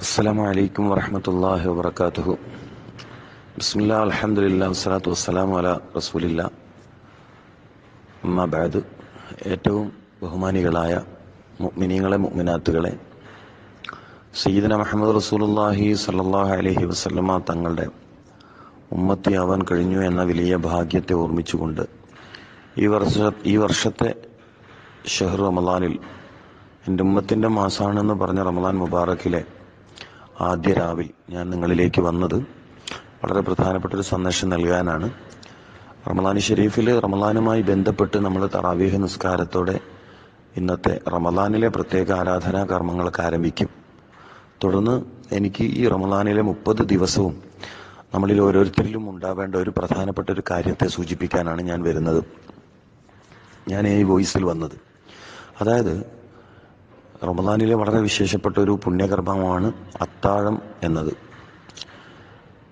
السلام عليكم ورحمة الله وبركاته بسم الله الحمد لله والصلاة والسلام على رسول الله അമ്മാ ബാദ് ഏറ്റവും ബഹുമാനികളായ മുഅ്മിനീങ്ങളെ മുഅ്മിനാത്തുകളെ സയ്യിദന മുഹമ്മദ് റസൂലുള്ളാഹി സല്ലല്ലാഹു അലൈഹി വസല്ലമ തങ്ങളുടെ ഉമ്മത്തിയാവാൻ കഴിഞ്ഞു എന്ന വലിയ ഭാഗ്യത്തെ ഓർമ്മിച്ചുകൊണ്ട് ഈ വർഷ ഈ വർഷത്തെ ഷഹർ റമദാനിൽ എൻ്റെ ഉമ്മത്തിൻ്റെ മാസമാണെന്ന് പറഞ്ഞ റമദാൻ മുബാറക്കിലെ ആദ്യ രാവിൽ ഞാൻ നിങ്ങളിലേക്ക് വന്നത് വളരെ പ്രധാനപ്പെട്ട ഒരു സന്ദേശം നൽകാനാണ്. റമദാൻ ഷെരീഫിൽ റമദാനുമായി ബന്ധപ്പെട്ട് നമ്മൾ തറാവീഹ് നിസ്കാരത്തോടെ ഇന്നത്തെ റമദാനിലെ പ്രത്യേക ആരാധനാ കർമ്മങ്ങളൊക്കെ ആരംഭിക്കും. തുടർന്ന് എനിക്ക് ഈ റമദാനിലെ മുപ്പത് ദിവസവും നമ്മളിൽ ഓരോരുത്തരിലും ഉണ്ടാവേണ്ട ഒരു പ്രധാനപ്പെട്ട ഒരു കാര്യത്തെ സൂചിപ്പിക്കാനാണ് ഞാൻ വരുന്നത്. ഞാൻ ഈ വോയിസിൽ വന്നത്. അതായത് റമദാനിലെ വളരെ വിശേഷപ്പെട്ട ഒരു പുണ്യകർമ്മമാണ് അത്താഴം എന്നത്.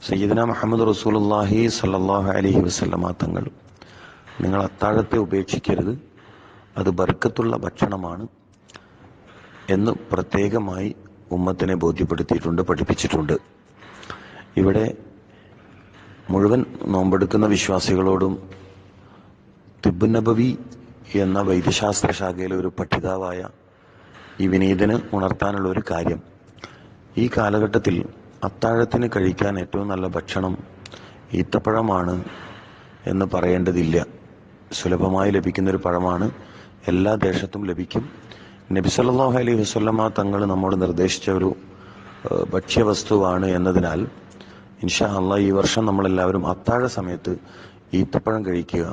സയ്യിദന മുഹമ്മദ് റസൂലുള്ളാഹി സല്ലാഹു അലഹി വസല്ലമ തങ്ങൾ നിങ്ങൾ അത്താഴത്തെ ഉപേക്ഷിക്കരുത് അത് ബർക്കത്തുള്ള ഭക്ഷണമാണ് എന്ന് പ്രത്യേകമായി ഉമ്മത്തിനെ ബോധ്യപ്പെടുത്തിയിട്ടുണ്ട് പഠിപ്പിച്ചിട്ടുണ്ട്. ഇവിടെ മുഴുവൻ നോമ്പെടുക്കുന്ന വിശ്വാസികളോടും തിബുനബവി എന്ന വൈദ്യശാസ്ത്ര ശാഖയിലെ ഒരു പഠിതാവായ ഈ വിനീതന് ഉണർത്താനുള്ള ഒരു കാര്യം. ഈ കാലഘട്ടത്തിൽ അത്താഴത്തിന് കഴിക്കാൻ ഏറ്റവും നല്ല ഭക്ഷണം ഈത്തപ്പഴമാണ് എന്ന് പറയേണ്ടതില്ല. സുലഭമായി ലഭിക്കുന്ന ഒരു പഴമാണ് എല്ലാ ദേശത്തും ലഭിക്കും. നബി സല്ലല്ലാഹു അലൈഹി വസല്ലമ തങ്ങൾ നമ്മോട് നിർദ്ദേശിച്ച ഒരു ഭക്ഷ്യവസ്തുവാണ് എന്നതിനാൽ ഇൻഷാ അല്ല ഈ വർഷം നമ്മളെല്ലാവരും അത്താഴ സമയത്ത് ഈത്തപ്പഴം കഴിക്കുക.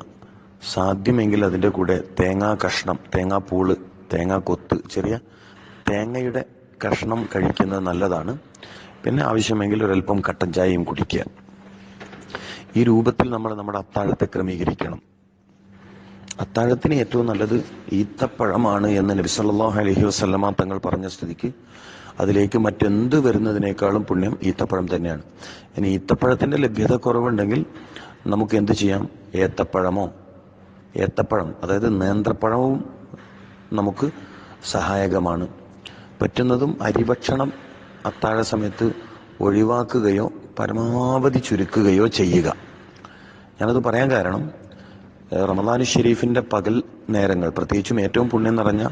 സാധ്യമെങ്കിൽ അതിന്റെ കൂടെ തേങ്ങാ കഷ്ണം തേങ്ങാ പൂൾ തേങ്ങാ കൊത്ത് ചെറിയ തേങ്ങയുടെ കഷ്ണം കഴിക്കുന്നത് നല്ലതാണ്. പിന്നെ ആവശ്യമെങ്കിൽ ഒരല്പം കട്ടൻ ചായയും കുടിക്കുക. ഈ രൂപത്തിൽ നമ്മൾ നമ്മുടെ അത്താഴത്തെ ക്രമീകരിക്കണം. അത്താഴത്തിന് ഏറ്റവും നല്ലത് ഈത്തപ്പഴമാണ് എന്ന് നബി സല്ലല്ലാഹു അലൈഹി വസല്ലമ തങ്ങൾ പറഞ്ഞ സ്ഥിതിക്ക് അതിലേക്ക് മറ്റെന്ത് വരുന്നതിനേക്കാളും പുണ്യം ഈത്തപ്പഴം തന്നെയാണ്. ഇനി ഈത്തപ്പഴത്തിന്റെ ലഭ്യത കുറവുണ്ടെങ്കിൽ നമുക്ക് എന്ത് ചെയ്യാം? ഏത്തപ്പഴമോ? ഏത്തപ്പഴം അതായത് നേന്ത്രപ്പഴവും നമുക്ക് സഹായകമാണ്. പറ്റുന്നതും അരിഭക്ഷണം അത്താഴ സമയത്ത് ഒഴിവാക്കുകയോ പരമാവധി ചുരുക്കുകയോ ചെയ്യുക. ഞാനത് പറയാൻ കാരണം റമദാൻ ഷെരീഫിന്റെ പകൽ നേരങ്ങൾ പ്രത്യേകിച്ചും ഏറ്റവും പുണ്യം നിറഞ്ഞ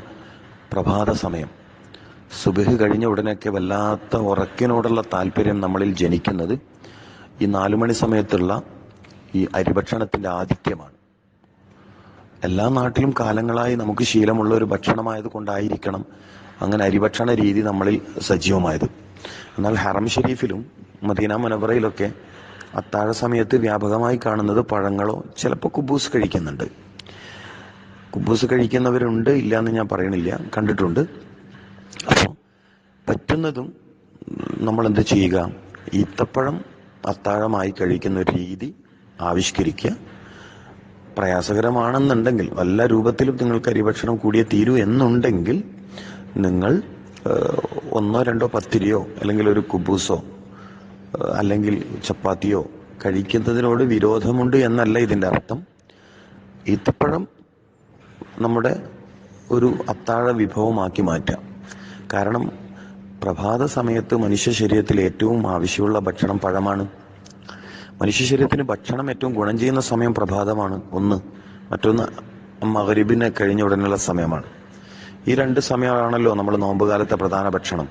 പ്രഭാത സമയം. സുബഹ് കഴിഞ്ഞ ഉടനെയൊക്കെ വല്ലാത്ത ഉറക്കിനോടുള്ള താല്പര്യം നമ്മളിൽ ജനിക്കുന്നത് ഈ നാലുമണി സമയത്തുള്ള ഈ അരിഭക്ഷണത്തിന്റെ ആധിക്യമാണ്. എല്ലാ നാട്ടിലും കാലങ്ങളായി നമുക്ക് ശീലമുള്ള ഒരു ഭക്ഷണമായത് കൊണ്ടായിരിക്കണം അങ്ങനെ അരിഭക്ഷണ രീതി നമ്മളിൽ സജീവമായത്. എന്നാൽ ഹറം ഷെരീഫിലും മദീന മുനവറയിലൊക്കെ അത്താഴ സമയത്ത് വ്യാപകമായി കാണുന്നത് പഴങ്ങളോ ചിലപ്പോൾ കുബൂസ് കഴിക്കുന്നുണ്ട്. കുബൂസ് കഴിക്കുന്നവരുണ്ട് ഇല്ല എന്ന് ഞാൻ പറയണില്ല കണ്ടിട്ടുണ്ട്. അപ്പോൾ പറ്റുന്നതും നമ്മൾ എന്ത് ചെയ്യുക? ഈത്തപ്പഴം അത്താഴമായി കഴിക്കുന്ന ഒരു രീതി ആവിഷ്കരിക്കുക. പ്രയാസകരമാണെന്നുണ്ടെങ്കിൽ വല്ല രൂപത്തിലും നിങ്ങൾക്ക് അരിഭക്ഷണം കൂടിയേ തീരൂ എന്നുണ്ടെങ്കിൽ നിങ്ങൾ ഒന്നോ രണ്ടോ പത്തിരിയോ അല്ലെങ്കിൽ ഒരു കുബൂസോ അല്ലെങ്കിൽ ചപ്പാത്തിയോ കഴിക്കുന്നതിനോട് വിരോധമുണ്ട് എന്നല്ല ഇതിന്റെ അർത്ഥം. ഈത്തപ്പഴം നമ്മുടെ ഒരു അത്താഴ വിഭവമാക്കി മാറ്റാം. കാരണം പ്രഭാത സമയത്ത് മനുഷ്യ ശരീരത്തിൽ ഏറ്റവും ആവശ്യമുള്ള ഭക്ഷണം പഴമാണ്. മനുഷ്യ ശരീരത്തിന് ഭക്ഷണം ഏറ്റവും ഗുണം ചെയ്യുന്ന സമയം പ്രഭാതമാണ് ഒന്ന്. മറ്റൊന്ന് മകരിബിനെ കഴിഞ്ഞ ഉടനെയുള്ള സമയമാണ്. ഈ രണ്ട് സമയമാണല്ലോ നമ്മൾ നോമ്പുകാലത്തെ പ്രധാന ഭക്ഷണം.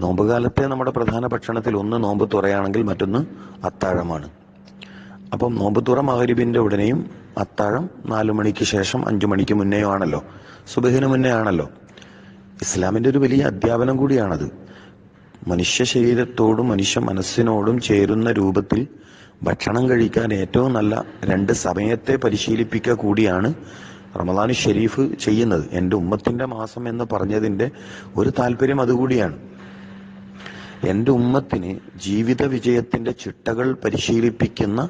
നോമ്പുകാലത്തെ നമ്മുടെ പ്രധാന ഭക്ഷണത്തിൽ ഒന്ന് നോമ്പ് തുറയാണെങ്കിൽ മറ്റൊന്ന് അത്താഴമാണ്. അപ്പം നോമ്പ് തുറ മകരിബിന്റെ ഉടനെയും അത്താഴം നാലു മണിക്ക് ശേഷം അഞ്ചു മണിക്ക് മുന്നേയോ ആണല്ലോ സുബഹിന് മുന്നേ ആണല്ലോ ഇസ്ലാമിന്റെ ഒരു വലിയ അധ്യാപനം കൂടിയാണത്. മനുഷ്യ ശരീരത്തോടും മനുഷ്യ മനസ്സിനോടും ചേരുന്ന രൂപത്തിൽ ഭക്ഷണം കഴിക്കാൻ ഏറ്റവും നല്ല രണ്ട് സമയത്തെ പരിശീലിപ്പിക്കുക കൂടിയാണ് റമദാൻ ഷെരീഫ് ചെയ്യുന്നത്. എന്റെ ഉമ്മത്തിന്റെ മാസം എന്ന് പറഞ്ഞതിന്റെ ഒരു താല്പര്യം അതുകൂടിയാണ്. എന്റെ ഉമ്മത്തിന് ജീവിത വിജയത്തിന്റെ ചിട്ടകൾ പരിശീലിപ്പിക്കുന്ന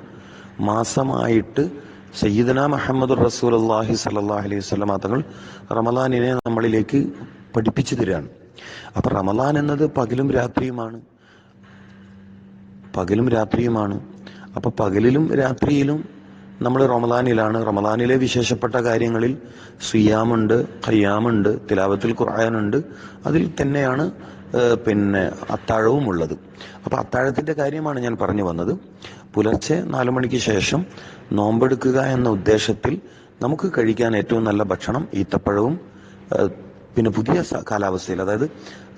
മാസമായിട്ട് സയ്യിദന മുഹമ്മദ് റസൂൽ അള്ളാഹി സല്ലാ അലൈഹി സ്വലം തങ്ങൾ റമദാനിനെ നമ്മളിലേക്ക് പഠിപ്പിച്ചു തരികയാണ്. അപ്പൊ റമദാൻ എന്നത് പകലും രാത്രിയുമാണ്. പകലും രാത്രിയുമാണ്. അപ്പൊ പകലിലും രാത്രിയിലും നമ്മൾ റമദാനിലാണ്. റമദാനിലെ വിശേഷപ്പെട്ട കാര്യങ്ങളിൽ സിയാമുണ്ട് ഖയ്യാമുണ്ട് തിലാവത്തിൽ ഖുർആാനുണ്ട്. അതിൽ തന്നെയാണ് പിന്നെ അത്താഴവും ഉള്ളത്. അപ്പൊ അത്താഴത്തിന്റെ കാര്യമാണ് ഞാൻ പറഞ്ഞു വന്നത്. പുലർച്ചെ നാലു മണിക്ക് ശേഷം നോമ്പെടുക്കുക എന്ന ഉദ്ദേശത്തിൽ നമുക്ക് കഴിക്കാൻ ഏറ്റവും നല്ല ഭക്ഷണം ഈത്തപ്പഴവും പിന്നെ പുതിയ കാലാവസ്ഥയിൽ അതായത്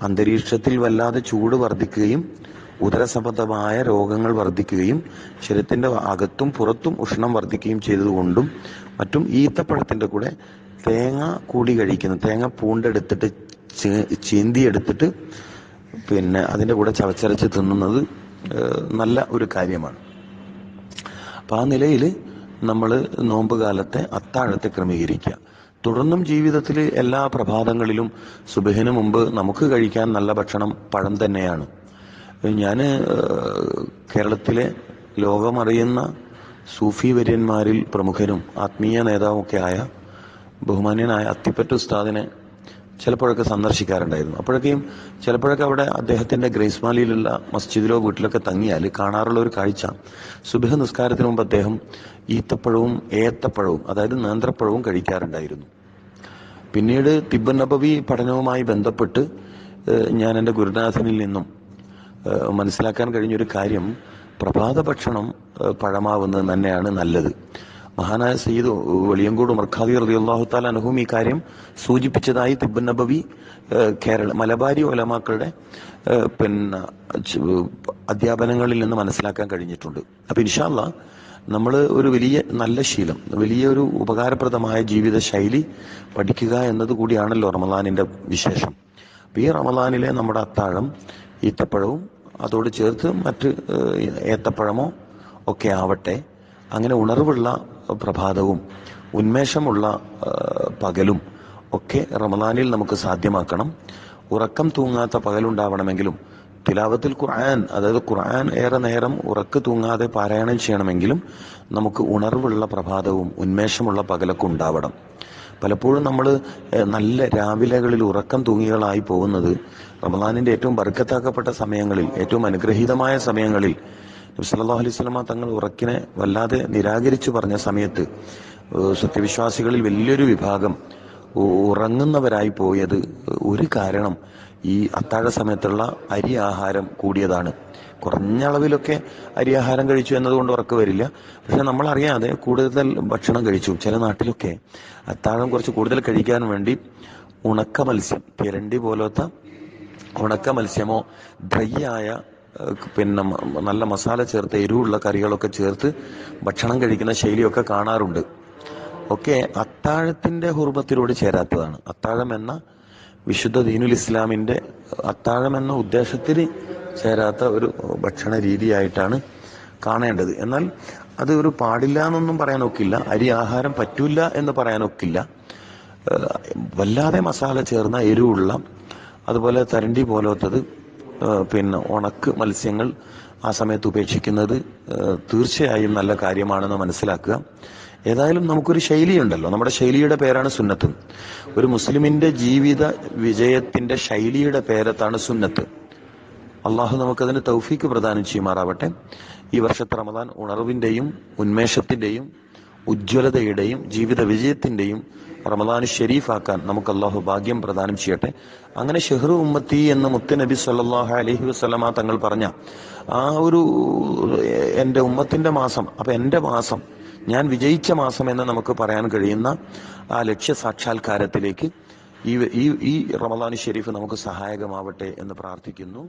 അന്തരീക്ഷത്തിൽ വല്ലാതെ ചൂട് വർദ്ധിക്കുകയും ഉദരസംബന്ധമായ രോഗങ്ങൾ വർദ്ധിക്കുകയും ശരീരത്തിന്റെ അകത്തും പുറത്തും ഉഷ്ണം വർദ്ധിക്കുകയും ചെയ്തതുകൊണ്ടും മറ്റും ഈത്തപ്പഴത്തിന്റെ കൂടെ തേങ്ങ കൂടി കഴിക്കുന്നു. തേങ്ങ പൂണ്ടെടുത്തിട്ട് ചീന്തിയെടുത്തിട്ട് പിന്നെ അതിന്റെ കൂടെ ചവച്ചരച്ച് തിന്നുന്നത് നല്ല ഒരു കാര്യമാണ്. അപ്പൊ ആ നിലയിൽ നമ്മൾ നോമ്പ് കാലത്തെ അത്താഴത്തെ ക്രമീകരിക്കുക. തുടർന്നും ജീവിതത്തിൽ എല്ലാ പ്രഭാതങ്ങളിലും സുബഹിന് മുമ്പ് നമുക്ക് കഴിക്കാൻ നല്ല ഭക്ഷണം പഴം തന്നെയാണ്. ഞാൻ കേരളത്തിലെ ലോകമറിയുന്ന സൂഫി വര്യന്മാരിൽ പ്രമുഖരും ആത്മീയ നേതാവുമൊക്കെ ആയ ബഹുമാന്യനായ അത്തിപ്പറ്റ ഉസ്താദിനെ ചിലപ്പോഴൊക്കെ സന്ദർശിക്കാറുണ്ടായിരുന്നു. അപ്പോഴൊക്കെയും ചിലപ്പോഴൊക്കെ അവിടെ അദ്ദേഹത്തിന്റെ ഗ്രേസ്മാലിയിലുള്ള മസ്ജിദിലോ വീട്ടിലൊക്കെ തങ്ങിയാൽ കാണാറുള്ള ഒരു കാഴ്ച. സുബഹ നിസ്കാരത്തിന് മുമ്പ് അദ്ദേഹം ഈത്തപ്പഴവും ഏത്തപ്പഴവും അതായത് നേന്ത്രപ്പഴവും കഴിക്കാറുണ്ടായിരുന്നു. പിന്നീട് തിബ് നബവി പഠനവുമായി ബന്ധപ്പെട്ട് ഞാൻ എന്റെ ഗുരുനാഥനിൽ നിന്നും മനസ്സിലാക്കാൻ കഴിഞ്ഞൊരു കാര്യം പ്രഭാത ഭക്ഷണം പഴമാവുന്നത് തന്നെയാണ് നല്ലത്. മഹാനായ സയ്യിദ് വെളിയങ്കോട് മർഖാദി റളിയല്ലാഹു താല അനുഹും ഈ കാര്യം സൂചിപ്പിച്ചതായി തിബ് നബവി കേരള മലബാരി ഒലമാക്കളുടെ പിന്നെ അധ്യാപനങ്ങളിൽ നിന്ന് മനസ്സിലാക്കാൻ കഴിഞ്ഞിട്ടുണ്ട്. അപ്പൊ ഇൻഷാല്ല നമ്മൾ ഒരു വലിയ നല്ല ശീലം വലിയൊരു ഉപകാരപ്രദമായ ജീവിത ശൈലി പഠിക്കുക എന്നത് കൂടിയാണല്ലോ റമദാനിന്റെ വിശേഷം. ഈ റമദാനിലെ നമ്മുടെ അത്താഴം ഈത്തപ്പഴവും അതോട് ചേർത്ത് മറ്റ് ഏത്തപ്പഴമോ ഒക്കെ ആവട്ടെ അങ്ങനെ ഉണർവുള്ള പ്രഭാതവും ഉന്മേഷമുള്ള പകലും ഒക്കെ റമദാനിൽ നമുക്ക് സാധ്യമാക്കണം. ഉറക്കം തൂങ്ങാത്ത പകലുണ്ടാവണമെങ്കിലും തിലാവത്തിൽ ഖുർആൻ അതായത് ഖുർആൻ ഏറെ നേരം ഉറക്ക് തൂങ്ങാതെ പാരായണം ചെയ്യണമെങ്കിലും നമുക്ക് ഉണർവുള്ള പ്രഭാതവും ഉന്മേഷമുള്ള പകലൊക്കെ ഉണ്ടാവണം. പലപ്പോഴും നമ്മൾ നല്ല രാവിലെകളിൽ ഉറക്കം തൂങ്ങികളായി പോകുന്നത് റമദാനിന്റെ ഏറ്റവും ബർക്കത്താക്കപ്പെട്ട സമയങ്ങളിൽ ഏറ്റവും അനുഗ്രഹീതമായ സമയങ്ങളിൽ നബി സല്ലല്ലാഹു അലൈഹി വസല്ലമ തങ്ങൾ ഉറക്കിനെ വല്ലാതെ നിരാകരിച്ചു പറഞ്ഞ സമയത്ത് സത്യവിശ്വാസികളിൽ വലിയൊരു വിഭാഗം ഉറങ്ങുന്നവരായി പോയത് ഒരു കാരണം ഈ അത്താഴ സമയത്തുള്ള അരി ആഹാരം കൂടിയതാണ്. കുറഞ്ഞ അളവിലൊക്കെ അരി ആഹാരം കഴിച്ചു എന്നതുകൊണ്ട് ഉറക്കം വരില്ല. പക്ഷെ നമ്മൾ അറിയാതെ കൂടുതൽ ഭക്ഷണം കഴിച്ചു. ചില നാട്ടിലൊക്കെ അത്താഴം കുറച്ച് കൂടുതൽ കഴിക്കാൻ വേണ്ടി ഉണക്ക മത്സ്യം തിരണ്ടി പോലത്തെ ഉണക്ക മത്സ്യമോ ഡ്രൈ ആയ പിന്നെ നല്ല മസാല ചേർത്ത് എരിവുള്ള കറികളൊക്കെ ചേർത്ത് ഭക്ഷണം കഴിക്കുന്ന ശൈലിയൊക്കെ കാണാറുണ്ട്. ഒക്കെ അത്താഴത്തിന്റെ ഹുർബത്തിലൂടെ ചേരാത്തതാണ്. അത്താഴം എന്ന വിശുദ്ധ ദീനുൽ ഇസ്ലാമിന്റെ അത്താഴം എന്ന ഉദ്ദേശത്തിന് ചേരാത്ത ഒരു ഭക്ഷണ രീതിയായിട്ടാണ് കാണേണ്ടത്. എന്നാൽ അത് ഒരു പാടില്ല എന്നൊന്നും പറയാനൊക്കില്ല അരി ആഹാരം പറ്റൂല എന്ന് പറയാനൊക്കില്ല വല്ലാതെ മസാല ചേർന്ന എരിവുള്ള അതുപോലെ തരണ്ടി പോലത്തത് പിന്നെ ഉണക്ക് മത്സ്യങ്ങൾ ആ സമയത്ത് ഉപേക്ഷിക്കുന്നത് തീർച്ചയായും നല്ല കാര്യമാണെന്ന് മനസ്സിലാക്കുക. ഏതായാലും നമുക്കൊരു ശൈലിയുണ്ടല്ലോ. നമ്മുടെ ശൈലിയുടെ പേരാണ് സുന്നത്ത്. ഒരു മുസ്ലിമിന്റെ ജീവിത വിജയത്തിന്റെ ശൈലിയുടെ പേരത്താണ് സുന്നത്ത്. അള്ളാഹു നമുക്കതിന് തൗഫീക്ക് പ്രദാനം ചെയ്യുമാറാവട്ടെ. ഈ വർഷത്തെ റമദാൻ ഉണർവിന്റെയും ഉന്മേഷത്തിന്റെയും ഉജ്ജ്വലതയുടെയും ജീവിത വിജയത്തിന്റെയും റമദാൻ ഷെരീഫാക്കാൻ നമുക്ക് അള്ളാഹു ഭാഗ്യം പ്രദാനം ചെയ്യട്ടെ. അങ്ങനെ ഷെഹ്റു ഉമ്മത്തി എന്ന മുത്തനബി സല്ലല്ലാഹു അലഹി വസല്ലമ തങ്ങൾ പറഞ്ഞ ആ ഒരു എന്റെ ഉമ്മത്തിന്റെ മാസം അപ്പൊ എന്റെ മാസം ഞാൻ വിജയിച്ച മാസം എന്ന് നമുക്ക് പറയാൻ കഴിയുന്ന ആ ലക്ഷ്യ സാക്ഷാത്കാരത്തിലേക്ക് ഈ ഈ റമദാൻ ഷെരീഫ് നമുക്ക് സഹായകമാവട്ടെ എന്ന് പ്രാർത്ഥിക്കുന്നു.